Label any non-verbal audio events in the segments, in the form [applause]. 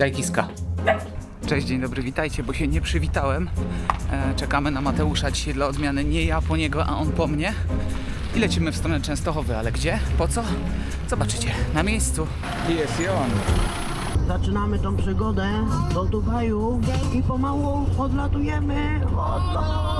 Jajkiska. Cześć, dzień dobry, witajcie, bo się nie przywitałem. E, czekamy na Mateusza dzisiaj dla odmiany. Nie ja po niego, a on po mnie. I lecimy w stronę Częstochowy, ale gdzie? Po co? Zobaczycie na miejscu. I jest i on. Zaczynamy tą przygodę do Dubaju i pomału odlatujemy. Odlot!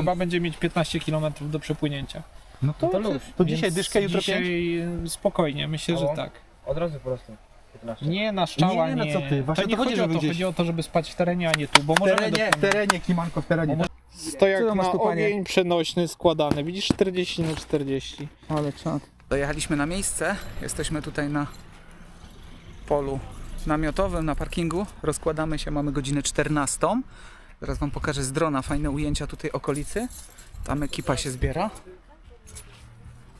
Chyba będzie mieć 15 km do przepłynięcia. No to, to dzisiaj Więc dyszkę, jutro dzisiaj pięć? spokojnie, myślę, że O. tak. Od razu po prostu. 15. Nie na szczała, Nie, nie. nie, no co ty, właśnie to o nie to chodzi chodzi, o to, gdzieś- chodzi o to, żeby spać w terenie, a nie tu, bo W możemy terenie, w terenie, klimanko w terenie. Stojak Co to masz na tu, panie? ogień przenośny składany, widzisz 40 na 40. Ale czad. Dojechaliśmy na miejsce. Jesteśmy tutaj na polu namiotowym, na parkingu. Rozkładamy się, mamy godzinę 14. Zaraz Wam pokażę z drona fajne ujęcia tutaj okolicy. Tam ekipa się zbiera.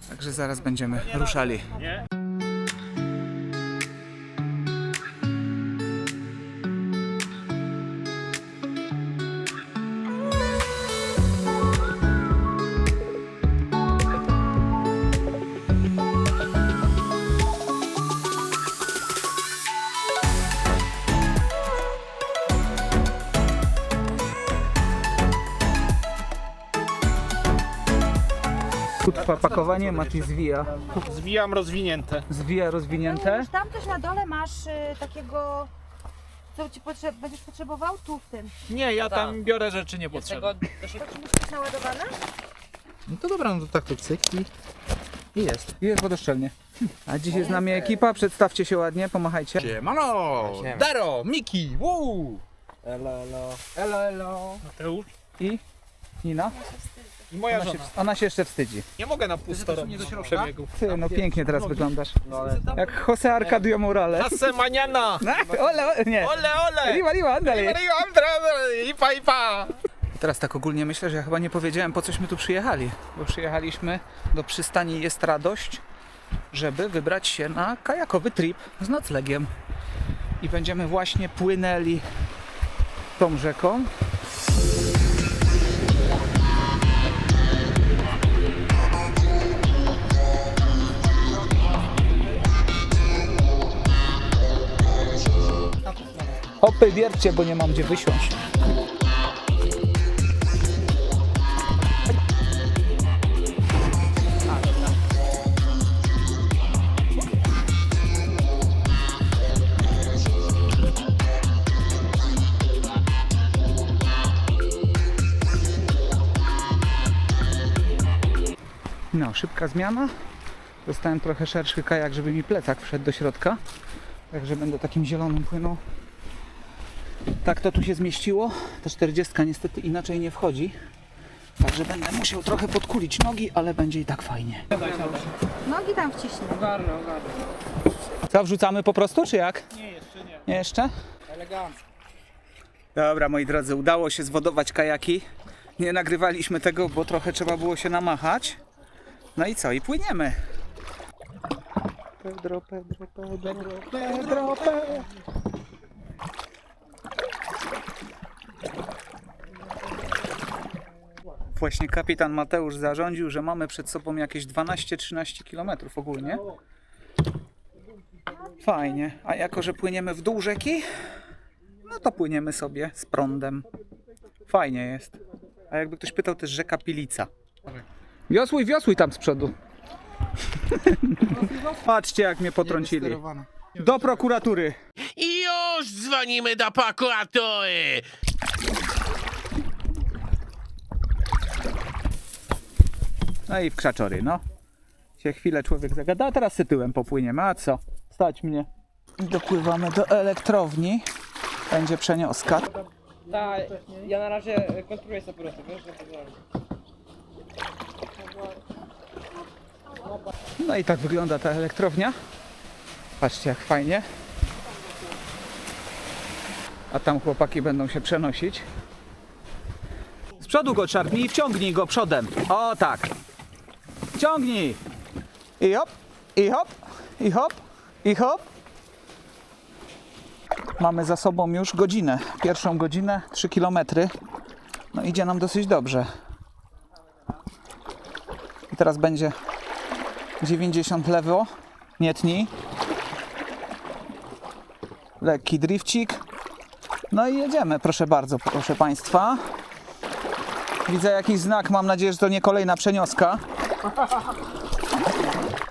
Także zaraz będziemy ruszali. Tu trwa pakowanie, Mati zwija. Zwijam rozwinięte. Zwija rozwinięte. Tam też na dole masz y, takiego, co ci potrze- będziesz potrzebował? Tu w tym. Nie, ja tam biorę rzeczy niepotrzebne. To ci musi być naładowane? No to dobra, no to tak to cyk i, i jest. I jest wodoszczelnie. A dziś jest z nami ekipa, przedstawcie się ładnie, pomachajcie. Siemano! Daro, Miki, wuu! Elo, elo. Elo, elo. Mateusz I Nina? I moja Ona się, żona. ona się jeszcze wstydzi. Nie mogę na pusto robić przebiegów. Ty, no pięknie teraz wyglądasz. Jak Jose Arcadio Morales. Ase mañana! [laughs] Ole, ole, nie. Ole, ole! Riva, riva, andale. Ipa, ipa! Teraz tak ogólnie myślę, że ja chyba nie powiedziałem po cośmy tu przyjechali. Bo przyjechaliśmy do przystani Jest Radość, żeby wybrać się na kajakowy trip z noclegiem. I będziemy właśnie płynęli tą rzeką. Hopy wiercie, bo nie mam gdzie wysiąść. No, szybka zmiana. Dostałem trochę szerszy kajak, żeby mi plecak wszedł do środka. Także będę takim zielonym płynął. Tak to tu się zmieściło. Ta 40 niestety inaczej nie wchodzi. Także będę musiał trochę podkulić nogi, ale będzie i tak fajnie. Nogi tam wciśnij. Co, wrzucamy po prostu, czy jak? Nie, jeszcze nie. Nie jeszcze? Elegancko. Dobra, moi drodzy, udało się zwodować kajaki. Nie nagrywaliśmy tego, bo trochę trzeba było się namachać. No i co? I płyniemy. Pedro, Pedro, Pedro, Pedro, Pedro. Właśnie kapitan Mateusz zarządził, że mamy przed sobą jakieś 12-13 km ogólnie. Fajnie. A jako, że płyniemy w dół rzeki, no to płyniemy sobie z prądem. Fajnie jest. A jakby ktoś pytał, to jest rzeka Pilica. Wiosłuj, wiosłuj tam z przodu. [laughs] Patrzcie, jak mnie potrącili. Do prokuratury. I już dzwonimy do prokuratury! No i w krzaczory, no. Się chwilę człowiek zagada, a teraz sy tyłem popłyniemy, a co? Stać mnie. Dopływamy do elektrowni. Będzie przenioska. Tak, ja na razie kontroluję sobie po prostu, wiesz, No i tak wygląda ta elektrownia. Patrzcie jak fajnie. A tam chłopaki będą się przenosić. Z przodu go czarpnij i wciągnij go przodem. O tak. Ciągnij. I hop, i hop, i hop, i hop. Mamy za sobą już godzinę. Pierwszą godzinę, 3 km. No idzie nam dosyć dobrze. I teraz będzie 90 lewo, nie tnij. Lekki drifcik. No i jedziemy, proszę bardzo, proszę Państwa. Widzę jakiś znak, mam nadzieję, że to nie kolejna przenioska.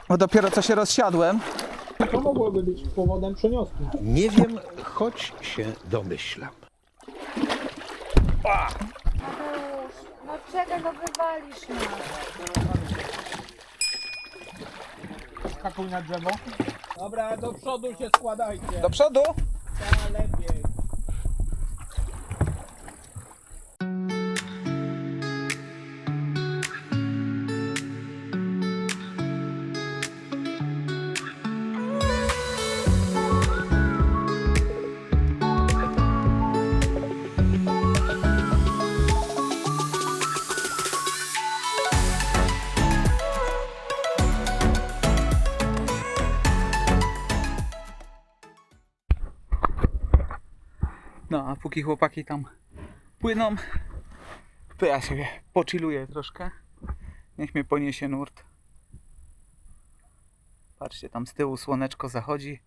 Bo dopiero co się rozsiadłem. To mogłoby być powodem przenioski. Nie wiem, choć się domyślam. Mateusz, no czekaj, no wywalisz nas. Skakuj na drzewo. Dobra, do przodu się składajcie. Do przodu. Lepiej. Póki chłopaki tam płyną, to ja sobie pochilluję troszkę. Niech mnie poniesie nurt. Patrzcie, tam z tyłu słoneczko zachodzi.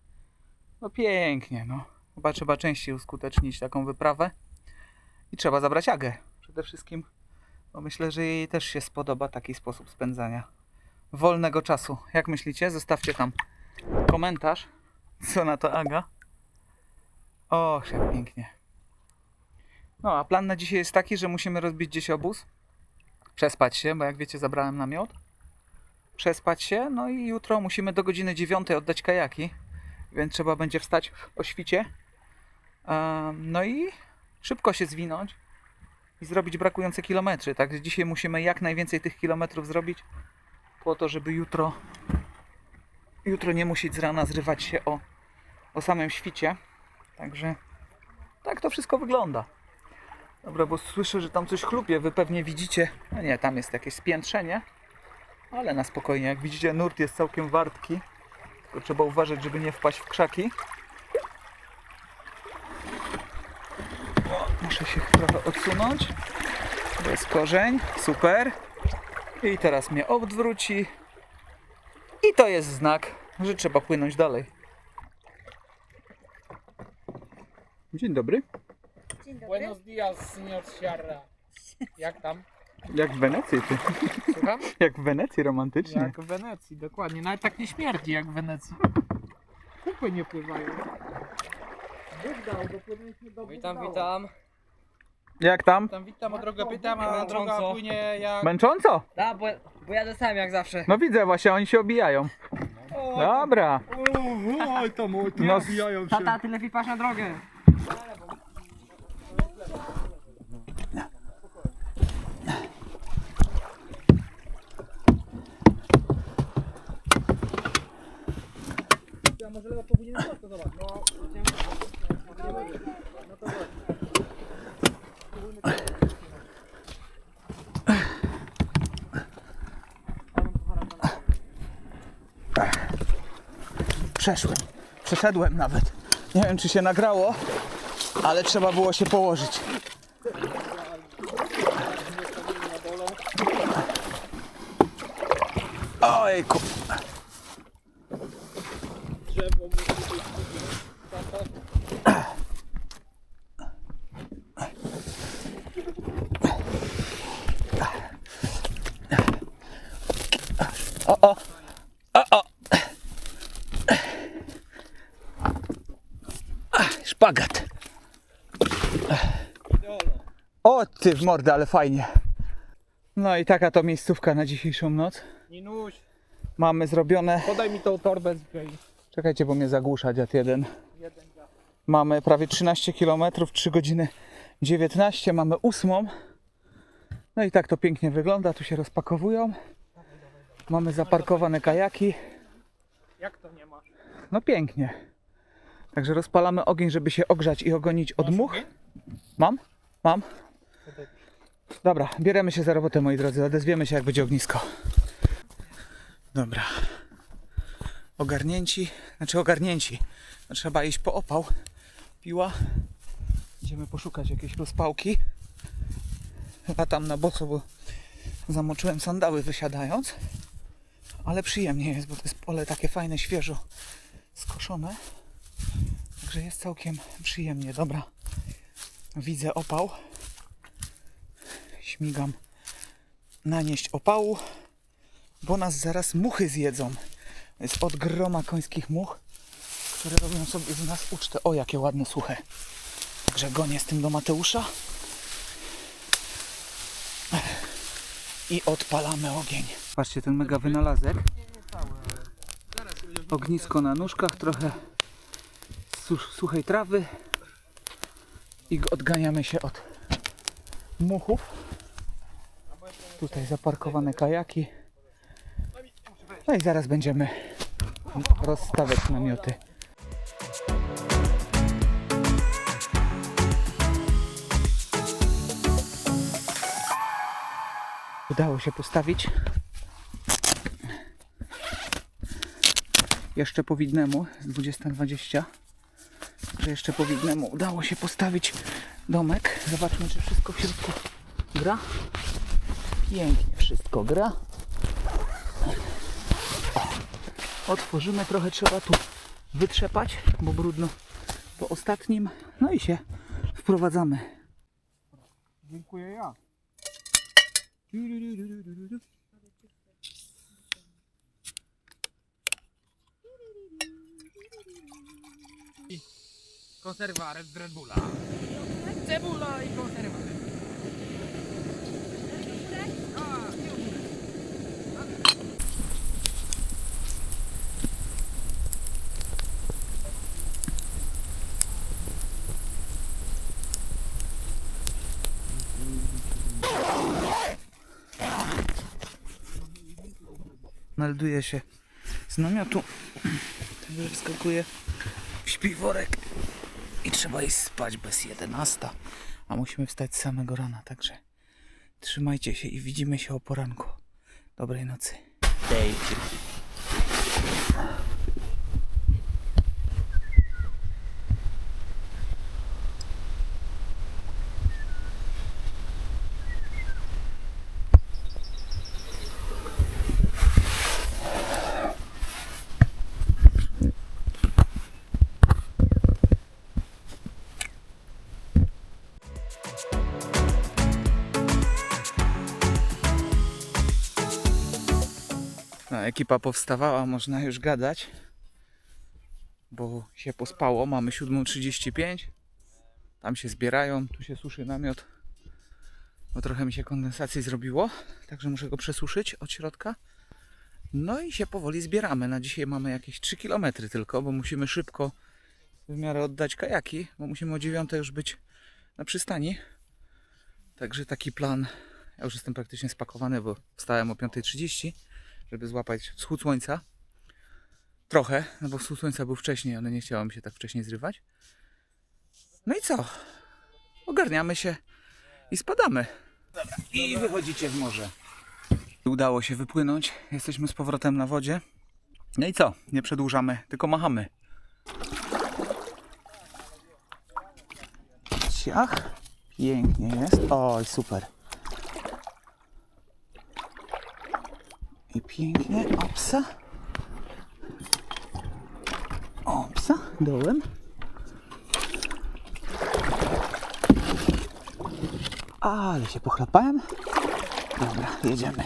No pięknie, no. Chyba trzeba częściej uskutecznić taką wyprawę. I trzeba zabrać Agę. Przede wszystkim, bo myślę, że jej też się spodoba taki sposób spędzania wolnego czasu. Jak myślicie? Zostawcie tam komentarz, co na to Aga. Och, jak pięknie. No, a plan na dzisiaj jest taki, że musimy rozbić gdzieś obóz, przespać się, bo jak wiecie, zabrałem namiot. Przespać się, no i jutro musimy do godziny 9 oddać kajaki, więc trzeba będzie wstać o świcie. Em, No i szybko się zwinąć i zrobić brakujące kilometry. Także dzisiaj musimy jak najwięcej tych kilometrów zrobić, po to, żeby jutro, jutro nie musieć z rana zrywać się o, o samym świcie. Także tak to wszystko wygląda. Dobra, bo słyszę, że tam coś chlupie. Wy pewnie widzicie. No nie, tam jest jakieś spiętrzenie. Ale na spokojnie. Jak widzicie, nurt jest całkiem wartki. Tylko trzeba uważać, żeby nie wpaść w krzaki. Muszę się trochę odsunąć. To jest korzeń. Super. I teraz mnie odwróci. I to jest znak, że trzeba płynąć dalej. Dzień dobry. Dzień dobry. Buenos dias, señor Sierra. Jak tam? Jak w Wenecji, ty. Słucham? Jak w Wenecji romantycznie. Jak w Wenecji, dokładnie. Nawet tak nie śmierdzi jak w Wenecji. Kupy nie pływają. Bóg dał, dopłynęliśmy do Witam, dał. witam. Jak tam? Witam, witam, o drogę pytam, a Męcząco. droga płynie jak... Męcząco? Da, bo, bo jadę sam jak zawsze. No widzę właśnie, oni się obijają. Dobra. Oj, tam, oj, No, Tata, ty lepiej patrz na drogę. Przeszłem. Przeszedłem nawet. Nie wiem, czy się nagrało, ale trzeba było się położyć. Ojku. O, o. O, o. Szpagat. O ty w mordę, ale fajnie. No i taka to miejscówka na dzisiejszą noc. Ninuś, Mamy zrobione... podaj mi tą torbę z gej. Czekajcie, bo mnie zagłusza dziad jeden. Mamy prawie 13 km, 3 godziny 19, mamy ósmą. No i tak to pięknie wygląda, tu się rozpakowują. Mamy zaparkowane kajaki. Jak to nie masz? No pięknie. Także rozpalamy ogień, żeby się ogrzać i ogonić od much. Mam? Mam? Dobra, bieremy się za robotę, moi drodzy. Odezwiemy się, jak będzie ognisko. Dobra. Ogarnięci, znaczy ogarnięci. No, trzeba iść po opał piła. Idziemy poszukać jakiejś rozpałki. Latam na boso, bo zamoczyłem sandały wysiadając. Ale przyjemnie jest, bo to jest pole takie fajne, świeżo skoszone. Także jest całkiem przyjemnie. Dobra. Widzę opał. Śmigam nanieść opału, bo nas zaraz muchy zjedzą. Jest od groma końskich much, które robią sobie z nas ucztę. O, jakie ładne suche. Także gonię z tym do Mateusza. I odpalamy ogień. Patrzcie, ten mega wynalazek. Ognisko na nóżkach, trochę suchej trawy i odganiamy się od muchów. Tutaj zaparkowane kajaki. No i zaraz będziemy rozstawiać namioty. Udało się postawić. Jeszcze po widnemu z 20.20. Także jeszcze po widnemu udało się postawić domek. Zobaczmy, czy wszystko w środku gra. Pięknie wszystko gra. Otworzymy trochę, trzeba tu wytrzepać, bo brudno po ostatnim. No i się wprowadzamy. Dziękuję ja. Conservare il trebulai. Trebulai conservare. Melduje się z namiotu. [clears throat] Także wskakuje w śpiworek i trzeba iść spać bez 11. A musimy wstać z samego rana, także trzymajcie się i widzimy się o poranku. Dobrej nocy. No, ekipa powstawała, można już gadać, bo się pospało. Mamy 7.35. Tam się zbierają, tu się suszy namiot, bo trochę mi się kondensacji zrobiło, także muszę go przesuszyć od środka. No i się powoli zbieramy. Na dzisiaj mamy jakieś 3 km tylko, bo musimy szybko w miarę oddać kajaki, bo musimy o 9 już być na przystani. Także taki plan. Ja już jestem praktycznie spakowany, bo wstałem o 5.30 żeby złapać wschód słońca. Trochę, no bo wschód słońca był wcześniej, ale nie chciało mi się tak wcześnie zrywać. No i co? Ogarniamy się i spadamy. I wychodzicie w morze. Udało się wypłynąć. Jesteśmy z powrotem na wodzie. No i co? Nie przedłużamy, tylko machamy. Ciach. Pięknie jest. Oj, super. I pięknie, opsa. Opsa, dołem. Ale się pochlapałem. Dobra, jedziemy.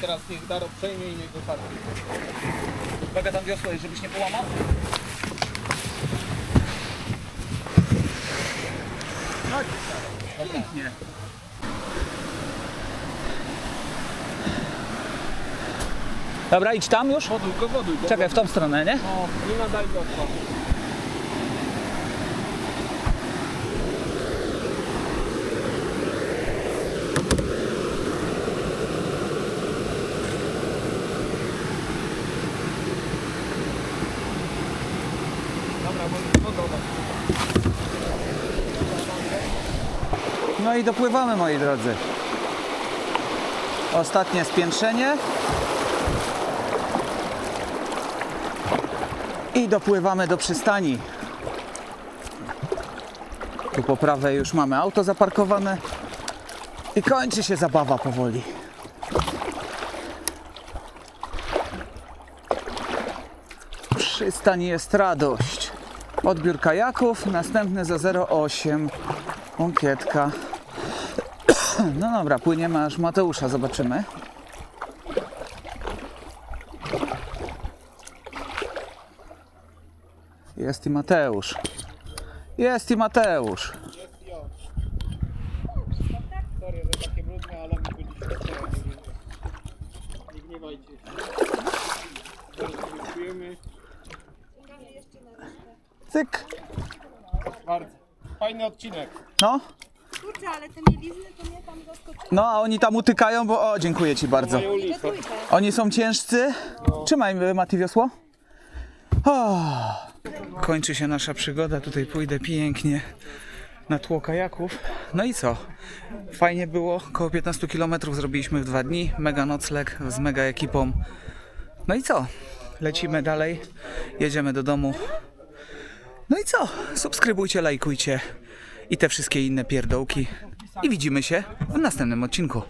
Teraz niech Daro przejmie i niech go. Uwaga tam wiosło żebyś nie połamał. Pięknie. Dobra, idź tam już. Woduj go, woduj go. Czekaj, w tą stronę, nie? O, nie nadaj go. Dobra, bo wodą. I dopływamy, moi drodzy. Ostatnie spiętrzenie. I dopływamy do przystani. Tu po prawej już mamy auto zaparkowane. I kończy się zabawa powoli. Przystań jest radość. Odbiór kajaków, następny za 08. Łąkietka. No dobra, płyniemy aż Mateusza zobaczymy. Jest i Mateusz. Jest i Mateusz. Sorry, że takie brudne, ale Nie gniewajcie się. Cyk. bardzo. Fajny odcinek. No, Kurczę, ale te mielizny to mnie tam zaskoczyły. no a oni tam utykają, bo o, dziękuję ci bardzo. Oni są ciężcy. Trzymaj y, Mati wiosło. O. Kończy się nasza przygoda, tutaj pójdę pięknie na tło kajaków. No i co? Fajnie było, około 15 km zrobiliśmy w dwa dni, mega nocleg z mega ekipą. No i co? Lecimy dalej, jedziemy do domu. No i co? Subskrybujcie, lajkujcie i te wszystkie inne pierdołki. I widzimy się w następnym odcinku.